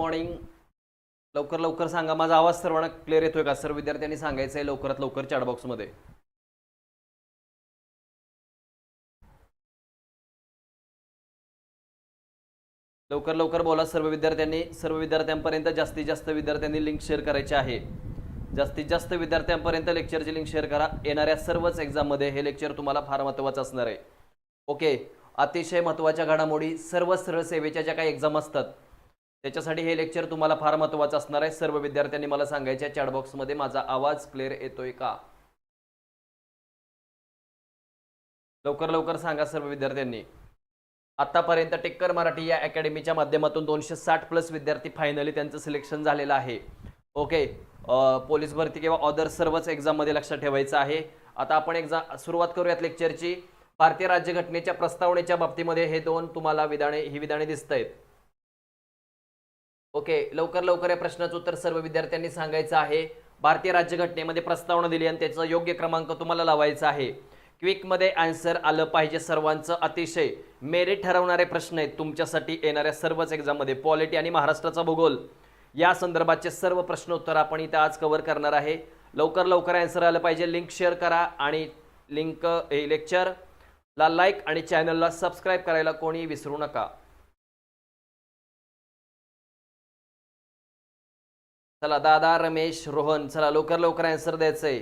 Morning लवकर लवकर सांगा माझा आवाज सर्वांना क्लिअर येतोय का? सर्व विद्यार्थ्यांनी सांगायचं आहे लवकरात लवकर चॅटबॉक्समध्ये लवकर लवकर बोला सर्व विद्यार्थ्यांनी. सर्व विद्यार्थ्यांपर्यंत जास्तीत जास्त विद्यार्थ्यांनी लिंक शेअर करायची आहे. जास्तीत जास्त विद्यार्थ्यांपर्यंत लेक्चरची लिंक शेअर करा. येणाऱ्या सर्वच एक्झाममध्ये हे लेक्चर तुम्हाला फार महत्त्वाचं असणार आहे. ओके अतिशय महत्त्वाच्या घडामोडी सर्व सरळ सेवेच्या ज्या काही एक्झाम असतात त्याच्यासाठी हे लेक्चर तुम्हाला फार महत्त्वाचं असणार आहे. सर्व विद्यार्थ्यांनी मला सांगायचे चॅटबॉक्समध्ये माझा आवाज क्लिअर येतोय का? लवकर लवकर सांगा सर्व विद्यार्थ्यांनी. आतापर्यंत टेक्कर मराठी या अकॅडमीच्या माध्यमातून दोनशे साठ प्लस विद्यार्थी फायनली त्यांचं सिलेक्शन झालेलं आहे. ओके पोलीस भरती किंवा अदर सर्वच एक्झाममध्ये लक्षात ठेवायचं आहे. आता आपण एक्झाम सुरुवात करूयात लेक्चरची भारतीय राज्यघटनेच्या प्रस्तावनेच्या बाबतीमध्ये हे दोन तुम्हाला विधाने ही विधाने दिसत आहेत ओके लवकर लवकर या प्रश्नाचं उत्तर सर्व विद्यार्थ्यांनी सांगायचं आहे. भारतीय राज्यघटनेमध्ये प्रस्तावना दिली आणि त्याचा योग्य क्रमांक तुम्हाला लावायचा आहे. क्विकमध्ये आन्सर आलं पाहिजे सर्वांचं. अतिशय मेरिट ठरवणारे प्रश्न आहेत. तुमच्यासाठी येणाऱ्या सर्वच एक्झाममध्ये पॉलिटी आणि महाराष्ट्राचा भूगोल. या संदर्भाचे सर्व प्रश्न उत्तर आपण इथं आज कव्हर करणार आहे. लवकर लवकर आन्सर आलं पाहिजे. लिंक शेअर करा आणि लिंक हे लेक्चरला लाईक आणि चॅनलला सबस्क्राईब करायला कोणी विसरू नका. चला दादा रमेश रोहन चला लवकर लवकर अँसर द्यायचंय.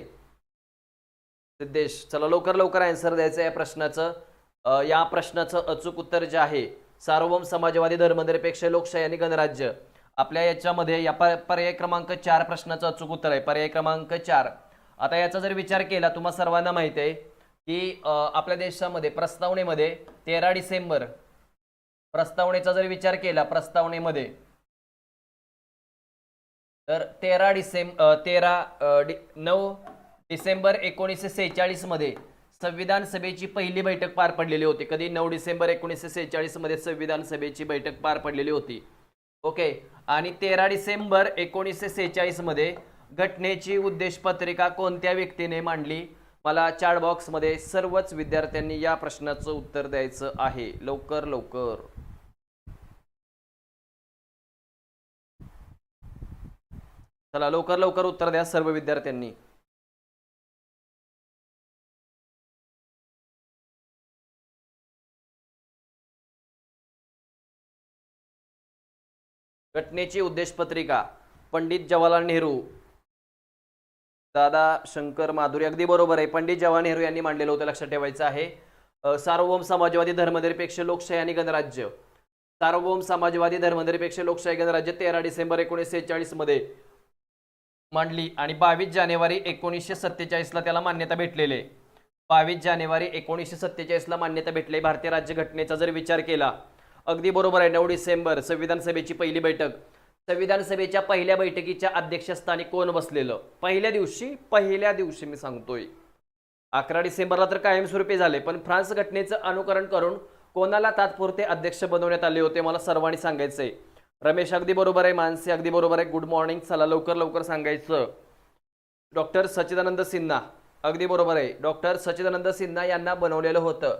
सिद्धेश चला लवकर लवकर आन्सर द्यायचं या प्रश्नाचं. या प्रश्नाचं अचूक उत्तर जे आहे सार्वभौम समाजवादी धर्मनिरपेक्ष लोकशाही आणि गणराज्य. आपल्या याच्यामध्ये या पर्याय क्रमांक चार प्रश्नाचं अचूक उत्तर आहे. पर्याय क्रमांक चार. आता याचा जर विचार केला तुम्हा सर्वांना माहीत आहे की आपल्या देशामध्ये प्रस्तावनेमध्ये तेरा डिसेंबर प्रस्तावनेचा जर विचार केला प्रस्तावनेमध्ये तर तेरा डिसेंब तेरा डि नऊ डिसेंबर एकोणीसशे सेहेचाळीसमध्ये संविधान सभेची पहिली बैठक पार पडलेली होती. कधी? नऊ डिसेंबर एकोणीसशे सेहेचाळीसमध्ये संविधान सभेची बैठक पार पडलेली होती. ओके? आणि तेरा डिसेंबर एकोणीसशे सेहेचाळीसमध्ये घटनेची उद्देशपत्रिका कोणत्या व्यक्तीने मांडली? मला चार्ट बॉक्समध्ये सर्वच विद्यार्थ्यांनी या प्रश्नाचं उत्तर द्यायचं आहे. लवकर लवकर. चला लवकर लवकर उत्तर द्या सर्व विद्यार्थ्यांनी. घटनेची उद्देशपत्रिका पंडित जवाहरलाल नेहरू. दादा शंकर माधुरी अगदी बरोबर आहे. पंडित जवाहर नेहरू यांनी मांडलेलं होतं लक्षात ठेवायचं आहे. सार्वभौम समाजवादी धर्मनिरपेक्ष लोकशाही आणि गणराज्य. सार्वभौम समाजवादी धर्मनिरपेक्ष लोकशाही गणराज्य तेरा डिसेंबर एकोणीसशे सेहेचाळीसमध्ये मांडली आणि बावीस जानेवारी एकोणीसशे सत्तेचाळीसला त्याला मान्यता भेटलेले. बावीस जानेवारी एकोणीसशे सत्तेचाळीसला मान्यता भेटली. भारतीय राज्यघटनेचा जर विचार केला अगदी बरोबर आहे नऊ डिसेंबर संविधान सभेची पहिली बैठक. संविधान सभेच्या पहिल्या बैठकीच्या अध्यक्षस्थानी कोण बसलेलं? पहिल्या दिवशी पहिल्या दिवशी मी सांगतोय. अकरा डिसेंबरला तर कायमस्वरूपी झाले पण फ्रान्स घटनेचं अनुकरण करून कोणाला तात्पुरते अध्यक्ष बनवण्यात आले होते मला सर्वांनी सांगायचंय. रमेश अगदी बरोबर आहे. मानसी अगदी बरोबर आहे. गुड मॉर्निंग चला लवकर लवकर सांगायचं. डॉक्टर सच्चिदानंद सिन्हा अगदी बरोबर आहे. डॉक्टर सच्चिदानंद सिन्हा यांना बनवलेलं होतं.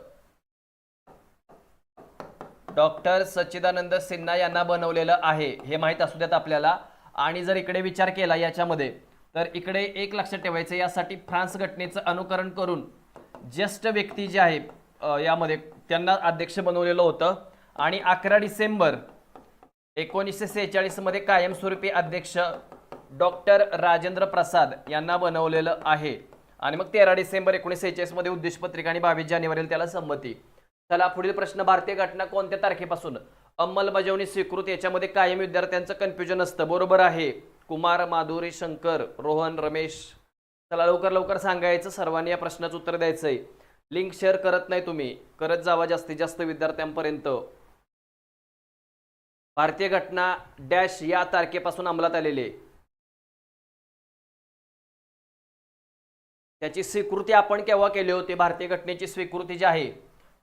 डॉक्टर सच्चिदानंद सिन्हा यांना बनवलेलं आहे. हे माहीत असू द्यात आपल्याला. आणि जर इकडे विचार केला याच्यामध्ये तर इकडे एक लक्षात ठेवायचं यासाठी फ्रान्स घटनेचं अनुकरण करून ज्येष्ठ व्यक्ती जे आहे यामध्ये त्यांना अध्यक्ष बनवलेलं होतं. आणि अकरा डिसेंबर एकोणीसशे सेहेचाळीसमध्ये कायमस्वरूपी अध्यक्ष डॉक्टर राजेंद्र प्रसाद यांना बनवलेलं आहे. आणि मग तेरा डिसेंबर एकोणीसशे सेहेचाळीसमध्ये उद्देशपत्रिका आणि बावीस जानेवारीला त्याला संमती. चला पुढील प्रश्न. भारतीय घटना कोणत्या तारखेपासून? अंमलबजावणी स्वीकृत याच्यामध्ये कायम विद्यार्थ्यांचं कन्फ्युजन असतं. बरोबर आहे. कुमार माधुरी शंकर रोहन रमेश. चला लवकर लवकर सांगायचं. सर्वांनी या प्रश्नाचं उत्तर द्यायचं आहे लिंक शेअर करत नाही तुम्ही. करत जावा जास्तीत जास्त विद्यार्थ्यांपर्यंत. भारतीय घटना डॅश या तारखेपासून अंमलात आलेली आहे. त्याची स्वीकृती आपण केव्हा केली होती? भारतीय घटनेची स्वीकृती जी आहे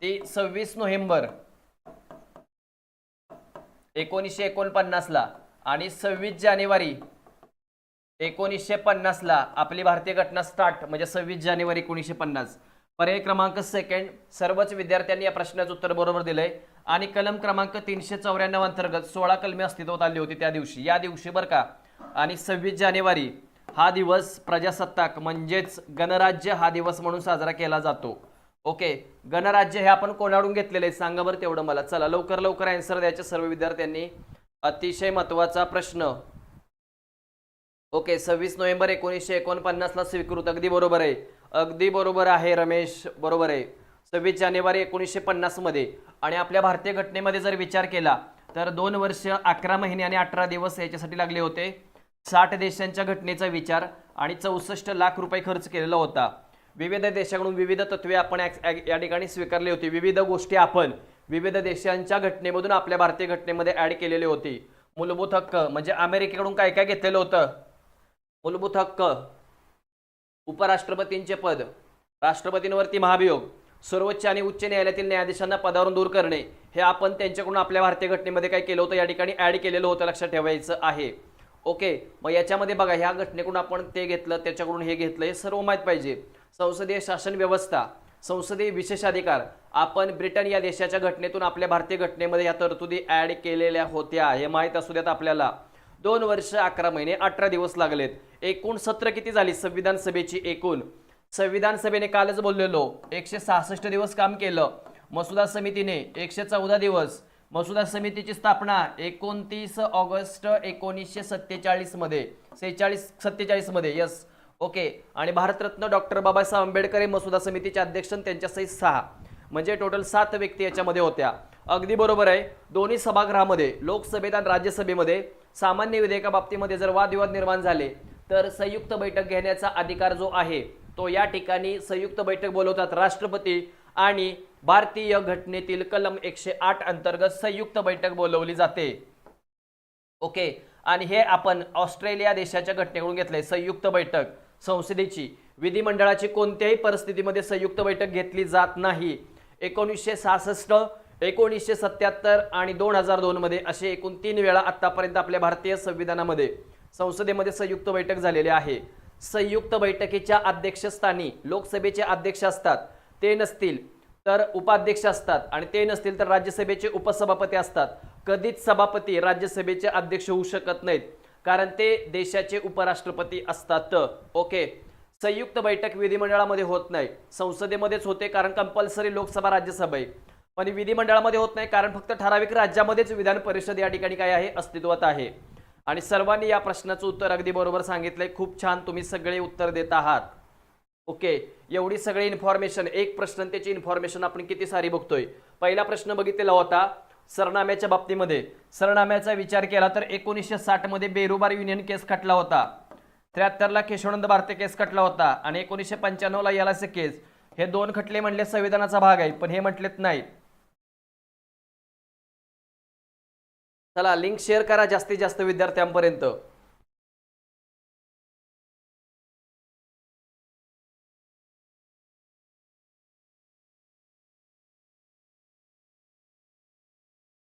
ती सव्वीस नोव्हेंबर एकोणीसशे एकोणपन्नासला आणि सव्वीस जानेवारी एकोणीसशे पन्नासला आपली भारतीय घटना स्टार्ट म्हणजे सव्वीस जानेवारी एकोणीसशे पन्नास. पर्याय क्रमांक सेकंड सर्वच विद्यार्थ्यांनी या प्रश्नाचं उत्तर बरोबर दिलंय. आणि कलम क्रमांक तीनशे चौऱ्याण्णव अंतर्गत सोळा कलमे अस्तित्वात आली होती त्या दिवशी. या दिवशी बरं का आणि सव्वीस जानेवारी हा दिवस प्रजासत्ताक म्हणजेच गणराज्य हा दिवस म्हणून साजरा केला जातो. ओके? गणराज्य हे आपण कोणाकडून घेतलेलं आहे? सांगा बरं तेवढं मला. चला लवकर लवकर अँसर द्यायचे सर्व विद्यार्थ्यांनी. अतिशय महत्त्वाचा प्रश्न. ओके सव्वीस नोव्हेंबर एकोणीसशे एकोणपन्नासला स्वीकृत. अगदी बरोबर आहे. अगदी बरोबर आहे रमेश. बरोबर आहे. सव्वीस जानेवारी एकोणीसशे पन्नासमध्ये आणि आपल्या भारतीय घटनेमध्ये जर विचार केला तर दोन वर्ष अकरा महिने आणि अठरा दिवस याच्यासाठी लागले होते. साठ देशांच्या घटनेचा विचार आणि चौसष्ट लाख रुपये खर्च केलेला होता. विविध देशाकडून विविध तत्वे आपण या ठिकाणी स्वीकारली होती. विविध गोष्टी आपण विविध देशांच्या घटनेमधून आपल्या भारतीय घटनेमध्ये ऍड केलेली होती. मूलभूत हक्क म्हणजे अमेरिकेकडून काय काय घेतलेलं होतं? मूलभूत हक्क. उपराष्ट्रपतींचे पद. राष्ट्रपतींवरती महाभियोग. सर्वोच्च आणि उच्च न्यायालयातील न्यायाधीशांना पदावरून दूर करणे हे आपण त्यांच्याकडून आपल्या भारतीय घटनेमध्ये काय केलं होतं या ठिकाणी ऍड केलेलं होतं लक्षात ठेवायचं आहे. ओके मग याच्यामध्ये बघा ह्या घटनेकडून आपण ते घेतलं त्याच्याकडून हे घेतलं हे सर्व माहीत पाहिजे. संसदीय शासन व्यवस्था संसदीय विशेषाधिकार आपण ब्रिटन या देशाच्या घटनेतून आपल्या भारतीय घटनेमध्ये या तरतुदी ऍड केलेल्या होत्या हे माहीत असू द्यात आपल्याला. दोन वर्ष अकरा महिने अठरा दिवस लागलेत. एकूण सत्र किती झाली? संविधान सभेची एकूण. संविधान सभेने कालच बोललेलो एकशे सहासष्ट दिवस काम केलं. मसुदा समितीने एकशे चौदा दिवस मसुदा समितीची स्थापना एकोणतीस ऑगस्ट एकोणीसशे सत्तेचाळीसमध्ये सेहेचाळीस सत्तेचाळीसमध्ये यस. ओके आणि भारतरत्न डॉक्टर बाबासाहेब आंबेडकर हे मसुदा समितीचे अध्यक्ष त्यांच्यासहित सहा म्हणजे टोटल सात व्यक्ती याच्यामध्ये होत्या. अगदी बरोबर आहे दोन्ही सभागृहामध्ये लोकसभेत आणि राज्यसभेमध्ये सामान्य विधेयकाबाबतीमध्ये जर वादविवाद निर्माण झाले तर संयुक्त बैठक घेण्याचा अधिकार जो आहे तो या ठिकाणी संयुक्त बैठक बोलवतात राष्ट्रपती आणि भारतीय घटनेतील कलम एकशे आठ अंतर्गत संयुक्त बैठक बोलवली जाते. ओके आणि हे आपण ऑस्ट्रेलिया देशाच्या घटनेकडून घेतलंय संयुक्त बैठक. संसदेची विधिमंडळाची कोणत्याही परिस्थितीमध्ये संयुक्त बैठक घेतली जात नाही. एकोणीसशे सहासष्ट एकोणीसशे सत्याहत्तर आणि दोन हजार दोनमध्ये असे एकूण तीन वेळा आत्तापर्यंत आपल्या भारतीय संविधानामध्ये संसदेमध्ये संयुक्त बैठक झालेली आहे. संयुक्त बैठकीच्या अध्यक्षस्थानी लोकसभेचे अध्यक्ष असतात. ते नसतील तर उपाध्यक्ष असतात आणि ते नसतील तर राज्यसभेचे उपसभापती असतात. कधीच सभापती राज्यसभेचे अध्यक्ष होऊ शकत नाहीत कारण ते देशाचे उपराष्ट्रपती असतात. ओके? संयुक्त बैठक विधिमंडळामध्ये होत नाही. संसदेमध्येच होते कारण कंपल्सरी लोकसभा राज्यसभा आहे. पण विधिमंडळामध्ये होत नाही कारण फक्त ठराविक राज्यामध्येच विधान परिषद या ठिकाणी काय आहे? अस्तित्वात आहे. आणि सर्वांनी या प्रश्नाचं उत्तर अगदी बरोबर सांगितलंय. खूप छान तुम्ही सगळे उत्तर देत आहात. ओके एवढी सगळी इन्फॉर्मेशन एक प्रश्न त्याची इन्फॉर्मेशन आपण किती सारी बघतोय. पहिला प्रश्न बघितलेला होता सरनाम्याच्या बाबतीमध्ये. सरनाम्याचा विचार केला तर एकोणीसशे साठमध्ये बेरुबार युनियन केस खटला होता. त्र्याहत्तरला केशवानंद भारते केस खटला होता आणि एकोणीसशे पंच्याण्णवला यालाचे केस हे दोन खटले म्हणले संविधानाचा भाग आहे पण हे म्हटलेत नाही. चला लिंक शेअर करा जास्तीत जास्त विद्यार्थ्यांपर्यंत.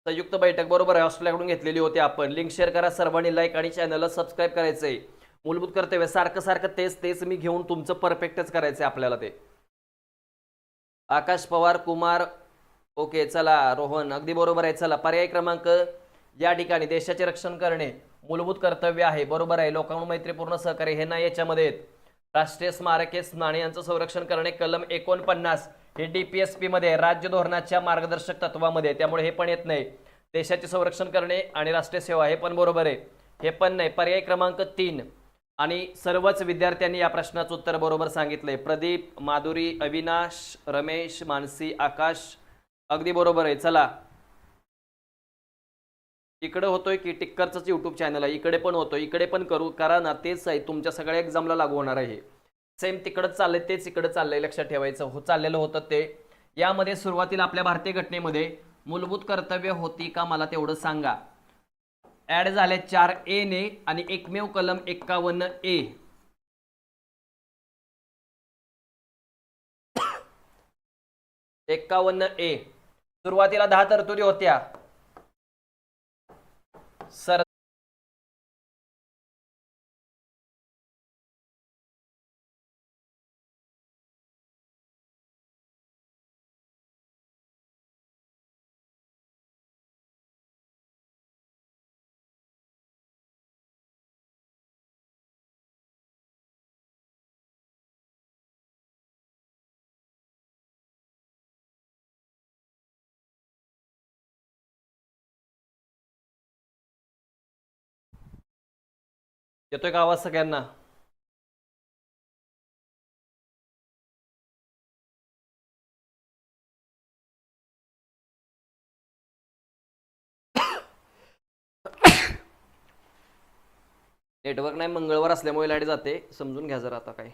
संयुक्त बैठक बरोबर आहे ऑस्ट्रेलियाकडून घेतलेली होती आपण. लिंक शेअर करा सर्वांनी लाईक आणि चॅनलला सबस्क्राईब करायचंय. मूलभूत कर्तव्य सारखं सारखं तेच तेच मी घेऊन तुमचं परफेक्टच करायचंय आपल्याला ते. आकाश पवार कुमार ओके चला रोहन अगदी बरोबर आहे चला पर्याय क्रमांक या ठिकाणी देशाचे रक्षण करणे मूलभूत कर्तव्य आहे. बरोबर आहे. लोकांना मैत्रीपूर्ण सहकार्य हे नाही याच्यामध्ये राष्ट्रीय स्मारके नाण्यांचं संरक्षण करणे कलम एकोणपन्नास हे डी पी एस पीमध्ये राज्य धोरणाच्या मार्गदर्शक तत्वामध्ये त्यामुळे हे पण येत नाही. देशाचे संरक्षण करणे आणि राष्ट्रीय सेवा हे पण बरोबर आहे. हे पण नाही. पर्याय क्रमांक तीन आणि सर्वच विद्यार्थ्यांनी या प्रश्नाचं उत्तर बरोबर सांगितलंय. प्रदीप माधुरी अविनाश रमेश मानसी आकाश अगदी बरोबर आहे. चला. इकडे होतोय की टिक्करचंच युट्यूब चॅनल आहे. इकडे पण होतोय. इकडे पण करू. करा ना तेच आहे. तुमच्या सगळ्या एक्झामला लागू होणार आहे सेम तिकडं चाललंय तेच इकडं चाललंय. लक्षात ठेवायचं. हो चाललेलं होतं ते. यामध्ये सुरुवातीला आपल्या भारतीय घटनेमध्ये मूलभूत कर्तव्य होती का मला तेवढं सांगा. ऍड झाले चार ए ने आणि एकमेव कलम एक्कावन्न ए एक्कावन्न ए सुरुवातीला दहा तरतुदी होत्या. सर येतोय का आवाज सगळ्यांना? नेटवर्क नाही मंगळवार असल्यामुळे लाइट जाते. समजून घ्या जरा आता काय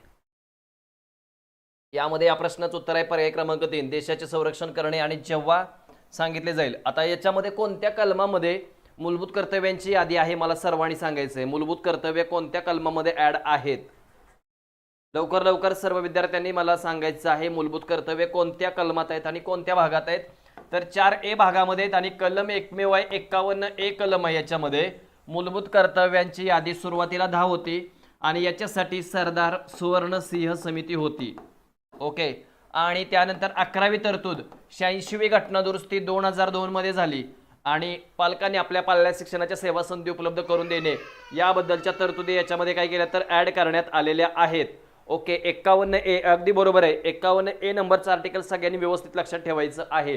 यामध्ये या प्रश्नाचं उत्तर आहे पर्याय क्रमांक तीन. देशाचे संरक्षण करणे आणि जेव्हा सांगितले जाईल. आता याच्यामध्ये कोणत्या कलमामध्ये मूलभूत कर्तव्यांची यादी आहे मला सर्वांनी सांगायचं आहे मूलभूत कर्तव्य कोणत्या कलमामध्ये ऍड आहेत? लवकर लवकर सर्व विद्यार्थ्यांनी मला सांगायचं आहे मूलभूत कर्तव्य कोणत्या कलमात आहेत आणि कोणत्या भागात आहेत? तर चार ए भागामध्ये आहेत आणि कलम एकमेव आहे एक्कावन्न ए कलम आहे याच्यामध्ये. मूलभूत कर्तव्यांची यादी सुरुवातीला दहा होती आणि याच्यासाठी सरदार सुवर्ण सिंह समिती होती. ओके? आणि त्यानंतर अकरावी तरतूद शहाऐंशीवी घटना दुरुस्ती दोन हजार दोन मध्ये झाली. आणि पालकांनी आपल्या पाल्याला शिक्षणाच्या सेवा संधी उपलब्ध करून देणे याबद्दलच्या तरतुदी याच्यामध्ये काय केल्या तर ॲड करण्यात आलेल्या आहेत. ओके एक्कावन्न ए अगदी बरोबर आहे. एक्कावन्न ए नंबरचा आर्टिकल सगळ्यांनी व्यवस्थित लक्षात ठेवायचं आहे.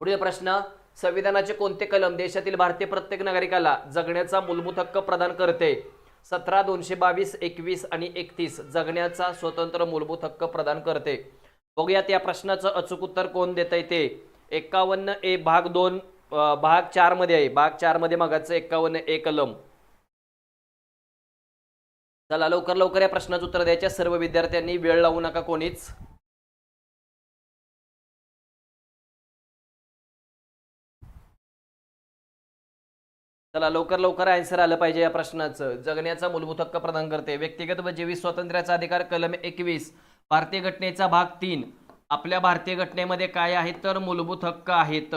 पुढील प्रश्न संविधानाचे कोणते कलम देशातील भारतीय प्रत्येक नागरिकाला जगण्याचा मूलभूत हक्क प्रदान करते? सतरा दोनशे बावीस एकवीस आणि एकतीस जगण्याचा स्वतंत्र मूलभूत हक्क प्रदान करते. बघूयात या प्रश्नाचं अचूक उत्तर कोण देत आहे ते. एक्कावन्न ए भाग दोन भाग चारमध्ये आहे. भाग चारमध्ये मागाचं एक्कावन्न ए कलम. चला लवकर लवकर या प्रश्नाचं उत्तर द्यायच्या सर्व विद्यार्थ्यांनी वेळ लावू नका कोणीच. चला लवकर लवकर आन्सर आलं पाहिजे या प्रश्नाचं. जगण्याचा मूलभूत हक्क प्रदान करते. व्यक्तिगत व जीवित स्वातंत्र्याचा अधिकार कलम एकवीस. भारतीय घटनेचा भाग तीन. आपल्या भारतीय घटनेमध्ये काय आहे तर मूलभूत हक्क आहेत.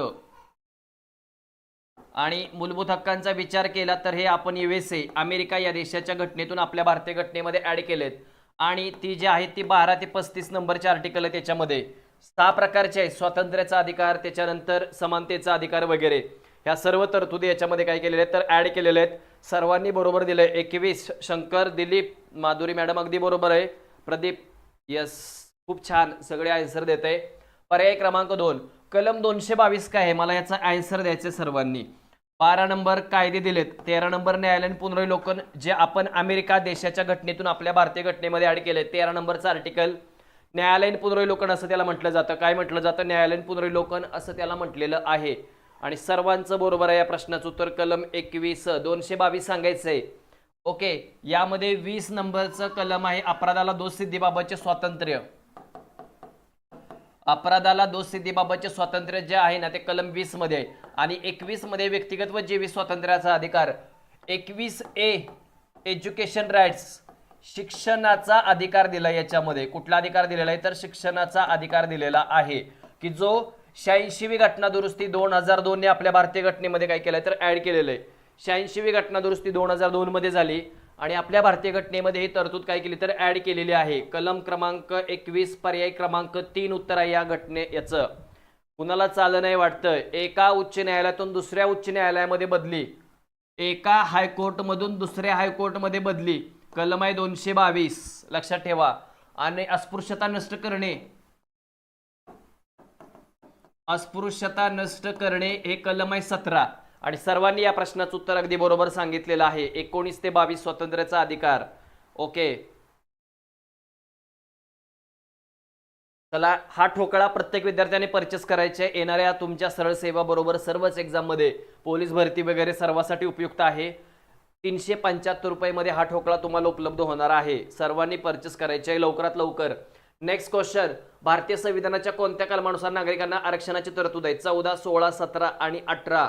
आणि मूलभूत हक्कांचा विचार केला तर हे आपण युएसए अमेरिका या देशाच्या घटनेतून आपल्या भारतीय घटनेमध्ये ॲड केलेत. आणि ती जी आहे ती बारा ते पस्तीस नंबरचे आर्टिकल आहे त्याच्यामध्ये. सहा प्रकारचे आहेत स्वातंत्र्याचा अधिकार त्याच्यानंतर समानतेचा अधिकार वगैरे. ह्या सर्व तरतुदी याच्यामध्ये काय केलेले आहेत तर ॲड केलेले आहेत. सर्वांनी बरोबर दिलं आहे एकवीस शंकर दिलीप माधुरी मॅडम अगदी बरोबर आहे. प्रदीप यस खूप छान सगळे आन्सर देत आहे पर्याय क्रमांक दोन. कलम दोनशे बावीस काय? आहे मला याचा आन्सर द्यायचे सर्वांनी. बारा नंबर कायदे दिलेत. तेरा नंबर न्यायालयीन पुनर्विलोकन जे आपण अमेरिका देशाच्या घटनेतून आपल्या भारतीय घटनेमध्ये ॲड केले तेरा नंबरचं आर्टिकल न्यायालयीन पुनर्विलोकन असं त्याला म्हटलं जातं. काय म्हटलं जातं? न्यायालयीन पुनर्विलोकन असं त्याला म्हटलेलं आहे. आणि सर्वांचं बरोबर आहे या प्रश्नाचं उत्तर. कलम एकवीस दोनशे बावीस सांगायचं आहे ओके यामध्ये वीस नंबरचं कलम आहे अपराधाला दोषसिद्धीबाबतचे स्वातंत्र्य. अपराधाला दोष सिद्धीबाबतचे स्वातंत्र्य जे आहे ना ते कलम वीसमध्ये आहे. आणि एकवीसमध्ये व्यक्तिगत व जीवी स्वातंत्र्याचा अधिकार. एकवीस ए एज्युकेशन राईट्स शिक्षणाचा अधिकार दिला याच्यामध्ये. कुठला अधिकार दिलेला आहे? तर शिक्षणाचा अधिकार दिलेला आहे की जो शहाऐंशीवी घटना दुरुस्ती दोन हजार दोनने आपल्या भारतीय घटनेमध्ये काय केलं तर ॲड केलेलं आहे. शहाऐंशीवी घटना दुरुस्ती दोन हजार दोनमध्ये झाली. आणि आपल्या भारतीय घटनेमध्ये ही तरतूद काय केली तर ऍड केलेली आहे. कलम क्रमांक एकवीस पर्याय क्रमांक तीन उत्तर आहे या घटने याचं. कुणाला चालं नाही वाटतं? एका उच्च न्यायालयातून दुसऱ्या उच्च न्यायालयामध्ये बदली. एका हायकोर्टमधून दुसऱ्या हायकोर्टमध्ये बदली. कलम आहे दोनशे बावीस. लक्षात ठेवा. आणि अस्पृश्यता नष्ट करणे. अस्पृश्यता नष्ट करणे हे कलम आहे सतरा. आणि सर्वांनी या प्रश्नाचं उत्तर अगदी बरोबर सांगितलेलं आहे. एकोणीस ते बावीस स्वातंत्र्याचा अधिकार. ओके. चला हा ठोकळा प्रत्येक विद्यार्थ्याने परचेस करायचे आहे. येणाऱ्या तुमच्या सरळ सेवा बरोबर सर्वच एक्झाममध्ये पोलीस भरती वगैरे सर्वासाठी उपयुक्त आहे. तीनशे पंच्याहत्तर रुपयामध्ये हा ठोकळा तुम्हाला उपलब्ध होणार आहे. सर्वांनी परचेस करायचे आहे लवकरात लवकर. नेक्स्ट क्वेश्चन भारतीय संविधानाच्या कोणत्या कलमानुसार नागरिकांना आरक्षणाची तरतूद आहे? चौदा सोळा सतरा आणि अठरा.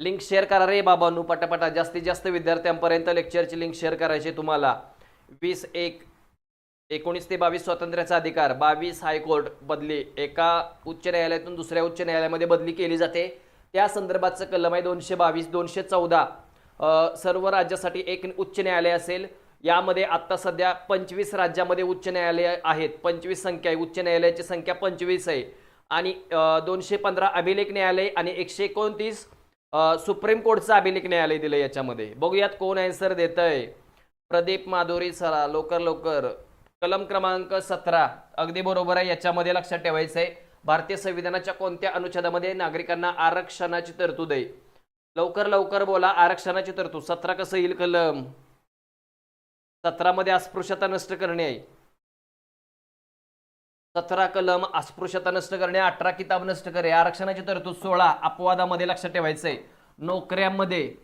लिंक शेअर करा रे बाबांनो पटापटा. जास्तीत जास्त विद्यार्थ्यांपर्यंत लेक्चरची लिंक शेअर करायची तुम्हाला. वीस एक एकोणीस ते बावीस स्वातंत्र्याचा अधिकार. बावीस हायकोर्ट बदली. एका उच्च न्यायालयातून दुसऱ्या उच्च न्यायालयामध्ये बदली केली जाते. त्या संदर्भाचं कलम आहे दोनशे बावीस दोनशे चौदा. सर्व राज्यासाठी एक उच्च न्यायालय असेल. यामध्ये आत्ता सध्या पंचवीस राज्यामध्ये उच्च न्यायालय आहेत. पंचवीस संख्या आहे. उच्च न्यायालयाची संख्या पंचवीस आहे. आणि दोनशे पंधरा अभिलेख न्यायालय आणि एकशे एकोणतीस सुप्रीम कोर्टचं अभिलेख न्यायालय दिलं याच्यामध्ये. बघूयात कोण आन्सर देत आहे प्रदीप माधुरी सरा लवकर लवकर कलम क्रमांक सतरा. अगदी बरोबर आहे याच्यामध्ये लक्षात ठेवायचं आहे भारतीय संविधानाच्या कोणत्या अनुच्छेदामध्ये नागरिकांना आरक्षणाची तरतूद आहे? लवकर लवकर बोला आरक्षणाची तरतूद. सतरा कसं येईल कलम? सतरामध्ये अस्पृश्यता नष्ट करणे आहे. सतरा कलम अस्पृश्यता नष्ट करणे अठरा किताब नष्ट करे आरक्षणाची तरतूद सोळा अपवादामध्ये लक्षात ठेवायचंय. नोकऱ्यांमध्ये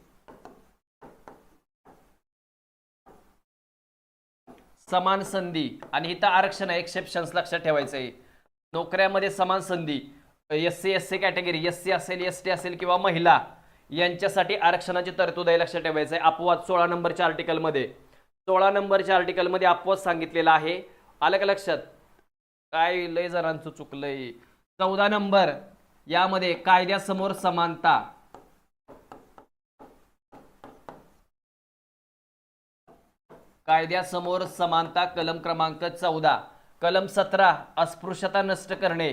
समान संधी आणि इथं आरक्षण आहे एक्सेप्शन्स लक्षात ठेवायचंय. नोकऱ्यामध्ये समान संधी S C S C category S C असेल एस टी असेल किंवा महिला यांच्यासाठी आरक्षणाची तरतूद आहे लक्षात ठेवायचं आहे अपवाद सोळा नंबरच्या आर्टिकलमध्ये सोळा नंबरच्या आर्टिकलमध्ये अपवाद सांगितलेला आहे. आलं का लक्षात? काय लय जणांचं चुकलंय? चौदा नंबर. यामध्ये कायद्यासमोर समानता. कायद्यासमोर समानता कलम क्रमांक चौदा. कलम सतरा अस्पृश्यता नष्ट करणे.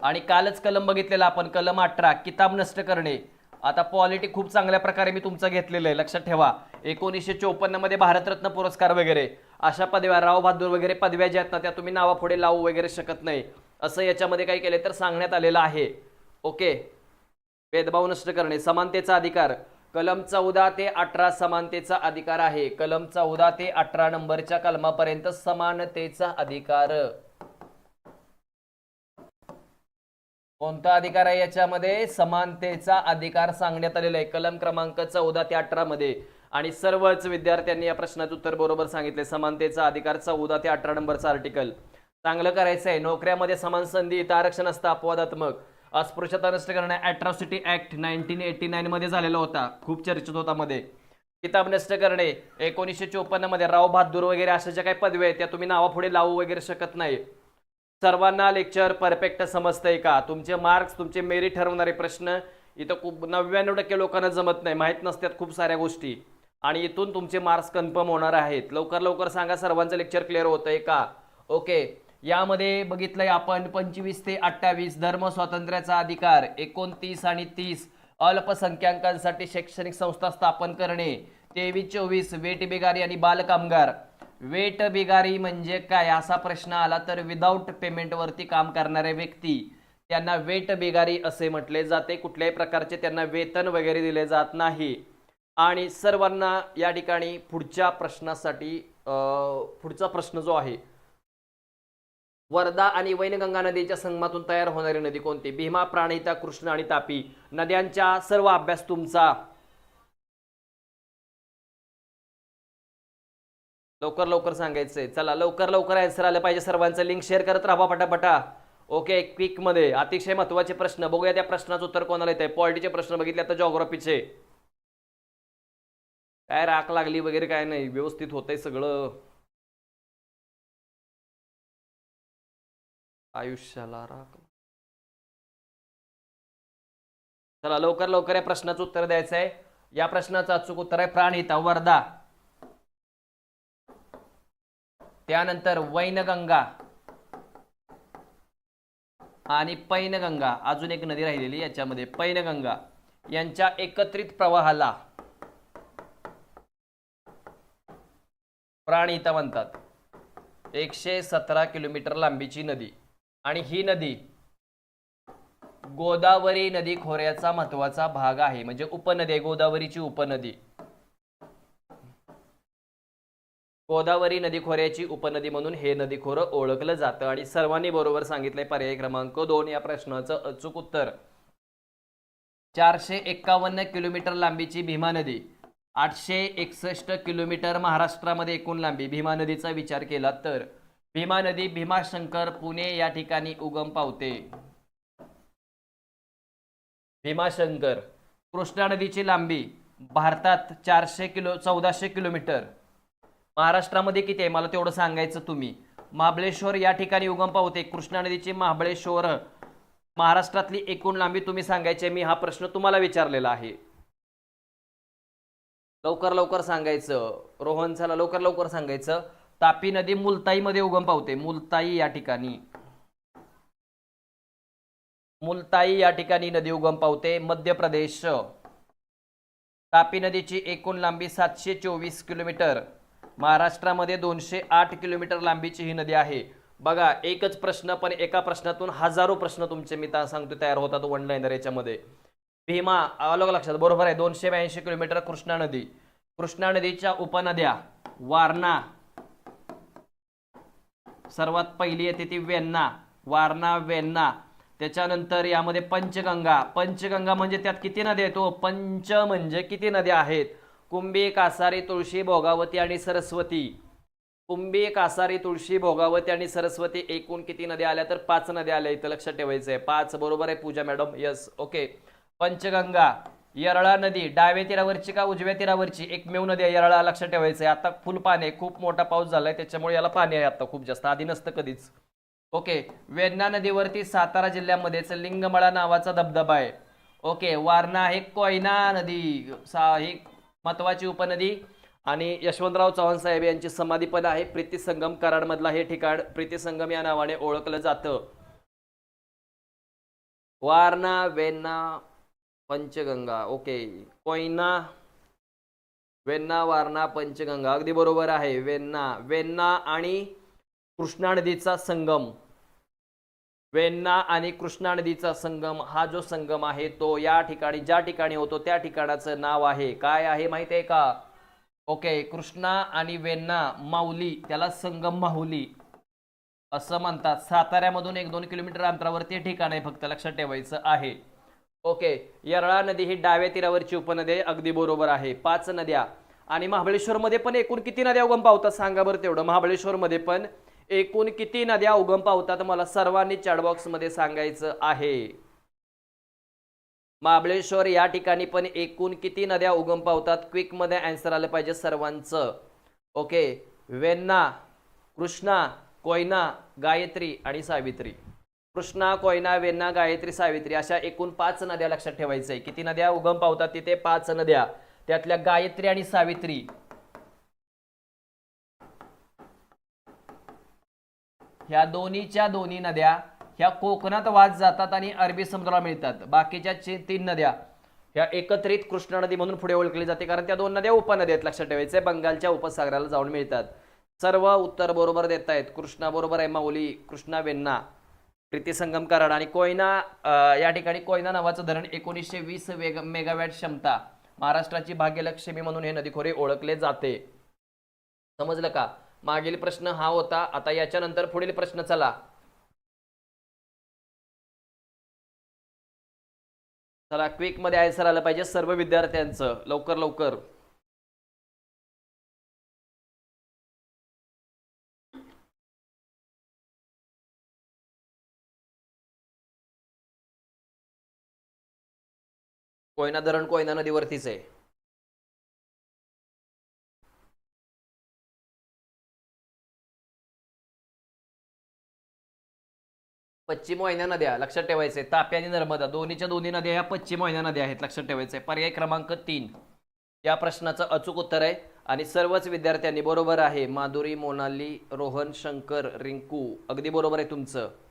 आणि कालच कलम बघितलेला आपण कलम अठरा किताब नष्ट करणे. आता पॉलिटी खूप चांगल्या प्रकारे मी तुमचं घेतलेलं आहे लक्षात ठेवा. एकोणीसशे चोपन्नमध्ये भारतरत्न पुरस्कार वगैरे. अशा पदव्या राव बहादूर वगैरे पदव्या ज्या आहेत ना त्या तुम्ही नावापुढे लावू वगैरे शकत नाही. असं याच्यामध्ये काय केले तर सांगण्यात आलेलं आहे. ओके? भेदभाव नष्ट करणे समानतेचा अधिकार. कलम चौदा ते अठरा समानतेचा अधिकार आहे. कलम चौदा ते अठरा नंबरच्या कलमापर्यंत समानतेचा अधिकार. कोणता अधिकार आहे याच्यामध्ये? समानतेचा अधिकार सांगण्यात आलेला आहे. कलम क्रमांक चौदा ते अठरा मध्ये आणि सर्वच विद्यार्थ्यांनी या प्रश्नाचं उत्तर बरोबर सांगितले. समानतेचा अधिकार चौदा ते अठरा नंबरचा आर्टिकल चांगलं करायचं आहे नोकऱ्यामध्ये समान संधी इथं आरक्षण असतं अपवादात्मक. अस्पृश्यता नष्ट करण्या atrocity act nineteen eighty nine मध्ये झालेला होता. खूप चर्चेत होता मध्ये. किताब नष्ट करणे. एकोणीसशे चोपन्नमध्ये राव बहादूर वगैरे अशा ज्या काही पदव्या आहेत त्या तुम्ही नावापुढे लावू वगैरे शकत नाही. सर्वांना लेक्चर परफेक्ट समजतंय का? तुमचे मार्क्स तुमचे मेरिट ठरवणारे प्रश्न इथं खूप नव्याण्णव टक्के लोकांना जमत नाही. माहीत नसतात खूप साऱ्या गोष्टी. आणि इथून तुमचे मार्क्स कन्फर्म होणार आहेत. लवकर लवकर सांगा सर्वांचं लेक्चर क्लिअर होतंय का? ओके यामध्ये बघितलंय आपण पंचवीस ते अठ्ठावीस धर्म स्वातंत्र्याचा अधिकार एकोणतीस आणि तीस अल्पसंख्याकांसाठी शैक्षणिक संस्था स्थापन करणे तेवीस चोवीस वेट बिगारी आणि बालकामगार वेट बिगारी म्हणजे काय? असा प्रश्न आला तर विदाऊट पेमेंटवरती काम करणारे व्यक्ती त्यांना वेट बिगारी असे म्हटले जाते. कुठल्याही प्रकारचे त्यांना वेतन वगैरे दिले जात नाही. आणि सर्वांना या ठिकाणी पुढच्या प्रश्नासाठी पुढचा प्रश्न जो आहे वर्धा आणि वैनगंगा नदीच्या संगमातून तयार होणारी नदी कोणती? भीमा प्राणिता कृष्ण आणि तापी. नद्यांच्या सर्व अभ्यास तुमचा. लवकर लवकर सांगायचंय. चला लवकर लवकर आन्सर आलं पाहिजे सर्वांचं. लिंक शेअर करत राहा पटापटा. ओके क्विकमध्ये. अतिशय महत्त्वाचे प्रश्न. बघूया त्या प्रश्नाचं उत्तर कोणाला येत आहे पॉलिटीचे प्रश्न बघितले आता जॉग्रॉफीचे काय राख लागली वगैरे काय नाही व्यवस्थित होतंय सगळं. आयुष्याला राख. चला लवकर लवकर या प्रश्नाचं उत्तर द्यायचं आहे या प्रश्नाचं अचूक उत्तर आहे प्राणहिता वर्धा. त्यानंतर वैनगंगा. आणि पैनगंगा अजून एक नदी राहिलेली याच्यामध्ये पैनगंगा यांच्या एकत्रित प्रवाहाला. प्राणिता म्हणतात. एकशे सतरा किलोमीटर लांबीची नदी आणि ही नदी गोदावरी नदी खोऱ्याचा महत्त्वाचा भाग आहे. म्हणजे उपनदी आहे गोदावरीची उपनदी. गोदावरी नदी खोऱ्याची उपनदी म्हणून हे नदी खोरं ओळखलं जातं. आणि सर्वांनी बरोबर सांगितलंय पर्याय क्रमांक दोन या प्रश्नाचं अचूक उत्तर. चारशे एक्कावन्न किलोमीटर लांबीची भीमा नदी. आठशे एकसष्ट किलोमीटर महाराष्ट्रामध्ये एकूण लांबी. भीमा नदीचा विचार केला तर. भीमा नदी भीमाशंकर पुणे या ठिकाणी उगम पावते. भीमाशंकर कृष्णा नदीची लांबी भारतात चारशे किलो चौदाशे किलोमीटर. महाराष्ट्रामध्ये किती आहे? मला तेवढं सांगायचं तुम्ही. महाबळेश्वर या ठिकाणी उगम पावते. कृष्णा नदीची महाबळेश्वर. महाराष्ट्रातली एकूण लांबी तुम्ही सांगायचे मी हा प्रश्न तुम्हाला विचारलेला आहे. लवकर लवकर सांगायचं. रोहन लवकर लवकर सांगायचं. तापी नदी मुलताईमध्ये उगम पावते. मुलताई या ठिकाणी. मुलताई या ठिकाणी नदी उगम पावते. मध्य प्रदेश तापी नदीची एकूण लांबी सातशे चोवीस किलोमीटर. महाराष्ट्रामध्ये दोनशे आठ किलोमीटर लांबीची ही नदी आहे. बघा एकच प्रश्न पण एका प्रश्नातून हजारो प्रश्न तुमचे मी सांगतो तयार होतात वन लाईनर याच्यामध्ये. भीमा आलं लक्षात. बरोबर आहे. दोनशे ब्याऐंशी किलोमीटर कृष्णा नदी. कृष्णा नदीच्या उपनद्या वारणा. सर्वात पहिली येते ती वेन्ना. वारणा वेण्णा त्याच्यानंतर यामध्ये पंचगंगा. पंचगंगा म्हणजे त्यात किती नद्या येतो हो? पंच म्हणजे किती नद्या आहेत? कुंभी कासारी तुळशी भोगावती आणि सरस्वती. कुंभी कासारी तुळशी भोगावती आणि सरस्वती एकूण किती नद्या आल्या? तर पाच नद्या आल्या. इथं लक्षात ठेवायचं आहे पाच. बरोबर आहे Pooja madam. Yes. Okay. Panchganga Yerala नदी डाव्या तीरावरची का उजव्या तीरावरची? एकमेव नदी आहे येरळा. लक्षात ठेवायचं आहे. आता फुल पाणी आहे. खूप मोठा पाऊस झालाय. त्याच्यामुळे याला पाणी आहे आता खूप जास्त. आधी नसतं कधीच. ओके. वेण्णा नदीवरती सातारा जिल्ह्यामध्येच लिंगमळा नावाचा धबधबा आहे. ओके. वारणा आहे कोयना नदी. सा ही महत्वाची उपनदी. आणि यशवंतराव चव्हाण साहेब यांची समाधी पण आहे. प्रीती संगम कराडमधला हे ठिकाण. प्रीती संगम या नावाने ओळखलं जातं. वारणा वेण्णा पंचगंगा. ओके. कोयना वेन्ना वारणा पंचगंगा. अगदी बरोबर आहे. वेण्णा वेण्णा आणि कृष्णा नदीचा संगम. वेण्णा आणि कृष्णा नदीचा संगम हा जो संगम आहे तो या ठिकाणी ज्या ठिकाणी होतो त्या ठिकाणाचं नाव आहे. काय आहे माहिती आहे का? ओके. कृष्णा आणि वेण्णा माऊली त्याला संगम माहुली असं म्हणतात. साताऱ्यामधून एक दोन किलोमीटर अंतरावरती ते ठिकाण आहे फक्त लक्षात ठेवायचं आहे. ओके येरळा नदी ही डाव्या तीरावरची उपनदी आहे अगदी बरोबर आहे. पाच नद्या. आणि महाबळेश्वरमध्ये पण एकूण किती नद्या उगम पावतात सांगा बरं तेवढं. महाबळेश्वरमध्ये पण एकूण किती नद्या उगम पावतात मला सर्वांनी चॅटबॉक्समध्ये सांगायचं आहे. महाबळेश्वर या ठिकाणी पण एकूण किती नद्या उगम पावतात? क्विकमध्ये आलं पाहिजे सर्वांचं. ओके वेन्ना कृष्णा कोयना गायत्री आणि सावित्री. कृष्णा कोयना वेन्ना गायत्री सावित्री अशा एकूण पाच नद्या लक्षात ठेवायचं आहे किती नद्या उगम पावतात तिथे? पाच नद्या. त्यातल्या गायत्री आणि सावित्री. ह्या दोन्हीच्या दोन्ही नद्या ह्या कोकणात वाद जातात आणि अरबी समुद्राला मिळतात. बाकीच्या तीन नद्या ह्या एकत्रित कृष्णा नदी म्हणून पुढे ओळखली जाते कारण त्या दोन नद्या उपनद्या आहेत लक्षात ठेवायचे बंगालच्या उपसागराला जाऊन मिळतात. सर्व उत्तर बरोबर देत आहेत कृष्णा बरोबर आहे माऊली कृष्णा वेन्ना. प्रीती संगम कराड आणि कोयना या ठिकाणी कोयना नावाचं धरण एकोणीसशे वीस वेग मेगावॅट क्षमता महाराष्ट्राची भाग्यलक्ष्मी म्हणून हे नदीखोरे ओळखले जाते. समजलं का? मागील प्रश्न हा होता आता याच्यानंतर पुढील प्रश्न चला. चला क्विकमध्ये आन्सर आलं पाहिजे सर्व विद्यार्थ्यांचं. लवकर लवकर. कोयना धरण कोयना नदीवरतीच आहे. पश्चिम वाहिन्या नद्या लक्षात ठेवायचे तापी आणि नर्मदा दोन्हीच्या दोन्ही नद्या ह्या पश्चिम वाहिन्या नद्या आहेत लक्षात ठेवायचे पर्याय क्रमांक तीन. या प्रश्नाचं अचूक उत्तर आहे. आणि सर्वच विद्यार्थ्यांनी बरोबर आहे. माधुरी मोनाली रोहन शंकर रिंकू. अगदी बरोबर आहे तुमचं.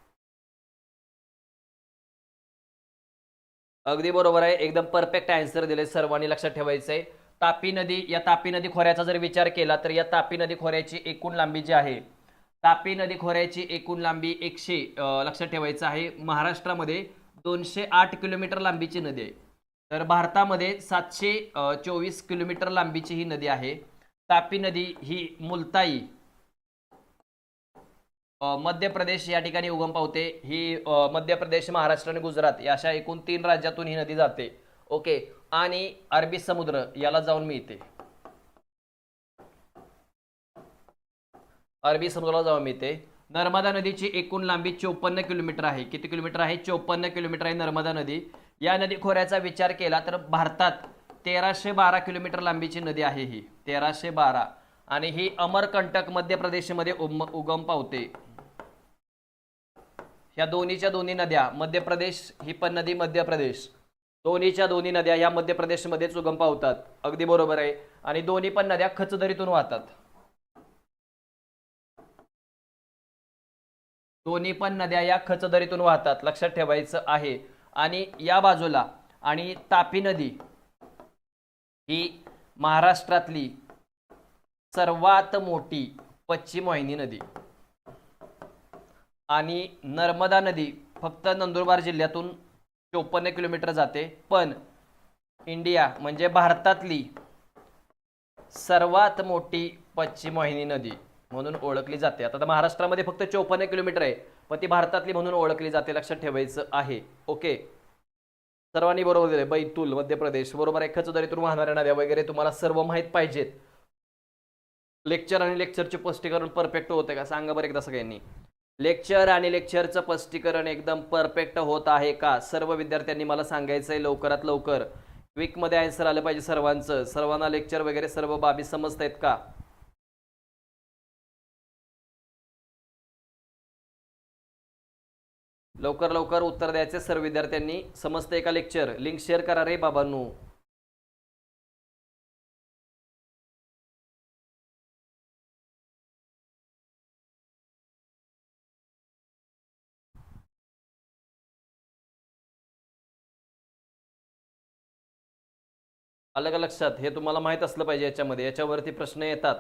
अगदी बरोबर आहे. एकदम परफेक्ट आन्सर दिले सर्वांनी. लक्षात ठेवायचं आहे तापी नदी या तापी नदी खोऱ्याचा जर विचार केला तर या तापी नदी खोऱ्याची एकूण लांबी जी आहे तापी नदी खोऱ्याची एकूण लांबी एकशे लक्षात ठेवायचं आहे. महाराष्ट्रामध्ये दोनशे आठ किलोमीटर लांबीची नदी आहे. तर भारतामध्ये सातशे चोवीस किलोमीटर लांबीची ही नदी आहे. तापी नदी ही मुलताई मध्य प्रदेश या ठिकाणी उगम पावते. ही मध्य प्रदेश महाराष्ट्र आणि गुजरात या अशा एकूण तीन राज्यातून ही नदी जाते. ओके. आणि अरबी समुद्र याला जाऊन मिळते. अरबी समुद्राला जाऊन मिळते. नर्मदा नदीची एकूण लांबी चोपन्न किलोमीटर आहे. किती किलोमीटर आहे? चोपन्न किलोमीटर आहे नर्मदा नदी. या नदी खोऱ्याचा विचार केला तर भारतात तेराशे बारा किलोमीटर लांबीची नदी आहे ही. तेराशे बारा. आणि ही अमरकंटक मध्य प्रदेशमध्ये उम- उगम पावते. ह्या दोन्हीच्या दोन्ही नद्या मध्य प्रदेश ही पण नदी मध्य प्रदेश. दोन्हीच्या दोन्ही नद्या या मध्य प्रदेशमध्येच उगम पावतात. अगदी बरोबर आहे. आणि दोन्ही पण नद्या खचदरीतून वाहतात. दोन्ही पण नद्या या खचदरीतून वाहतात. लक्षात ठेवायचं आहे. आणि या बाजूला आणि तापी नदी ही महाराष्ट्रातली सर्वात मोठी पश्चिम वाहिनी नदी. आणि नर्मदा नदी फक्त नंदुरबार जिल्ह्यातून चोपन्न किलोमीटर जाते. पण इंडिया म्हणजे भारतातली सर्वात मोठी पश्चिम वाहिनी नदी म्हणून ओळखली जाते. आता तर महाराष्ट्रामध्ये फक्त चोपन्न किलोमीटर आहे पण ती भारतातली म्हणून ओळखली जाते लक्षात ठेवायचं आहे. ओके? सर्वांनी बरोबर दिले बैतूल मध्य प्रदेश बरोबर आहे. खचदरीतून वाहणाऱ्या नद्या वगैरे तुम्हाला सर्व माहीत पाहिजेत. लेक्चर आणि लेक्चरचे स्पष्टीकरण परफेक्ट होते का? सांगा बरं एकदा सगळ्यांनी. लेक्चर आणि लेक्चरचं स्पष्टीकरण एकदम परफेक्ट होत आहे का? सर्व विद्यार्थ्यांनी मला सांगायचं आहे लवकरात लवकर. वीकमध्ये आन्सर आलं पाहिजे सर्वांचं. सर्वांना लेक्चर वगैरे सर्व बाबी समजत आहेत का? लवकर लवकर उत्तर द्यायचे सर्व विद्यार्थ्यांनी. समजतंय का लेक्चर लिंक शेअर करा रे बाबांनो. अलग लक्षात हे तुम्हाला माहीत असलं पाहिजे याच्यामध्ये. याच्यावरती प्रश्न येतात.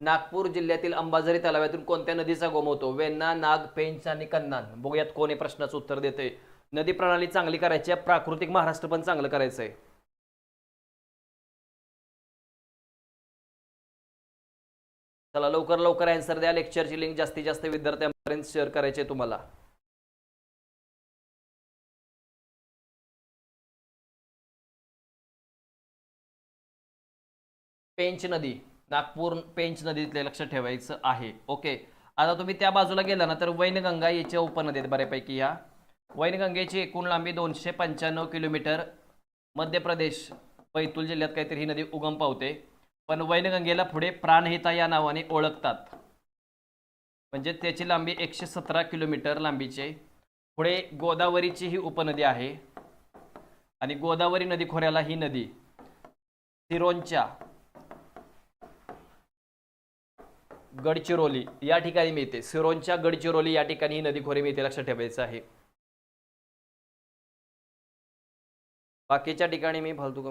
नागपूर जिल्ह्यातील अंबाझरी तलावातून कोणत्या नदीचा गोमवतो वेन्ना नाग पेंच आणि कन्नान. बघूयात कोणी प्रश्नाचं उत्तर देते नदी प्रणाली चांगली करायची आहे प्राकृतिक महाराष्ट्र पण चांगलं करायचंय. चला लवकर लवकर अँसर द्या. लेक्चरची लिंक जास्तीत जास्त विद्यार्थ्यांपर्यंत शेअर करायचे तुम्हाला. पेंच नदी. नागपूर पेंच नदीतले लक्ष ठेवायचं आहे. ओके आता तुम्ही त्या बाजूला गेला ना तर वैनगंगा याच्या उपनदी आहेत बऱ्यापैकी या. वैनगंगेची एकूण लांबी दोनशे पंच्याण्णव किलोमीटर. मध्य प्रदेश बैतूल जिल्ह्यात काहीतरी ही नदी उगम पावते. पण वैनगंगेला पुढे प्राणहिता या नावाने ओळखतात. म्हणजे त्याची लांबी एकशे सतरा किलोमीटर लांबीचे. पुढे गोदावरीची ही उपनदी आहे. आणि गोदावरी नदी खोऱ्याला ही नदी. सिरोंच्या गडचिरोली या ठिकाणी मिळते. सिरोंच्या गडचिरोली या ठिकाणी ही नदी खोरे मिळते लक्षात ठेवायचं आहे. बाकीच्या ठिकाणी मी फालतू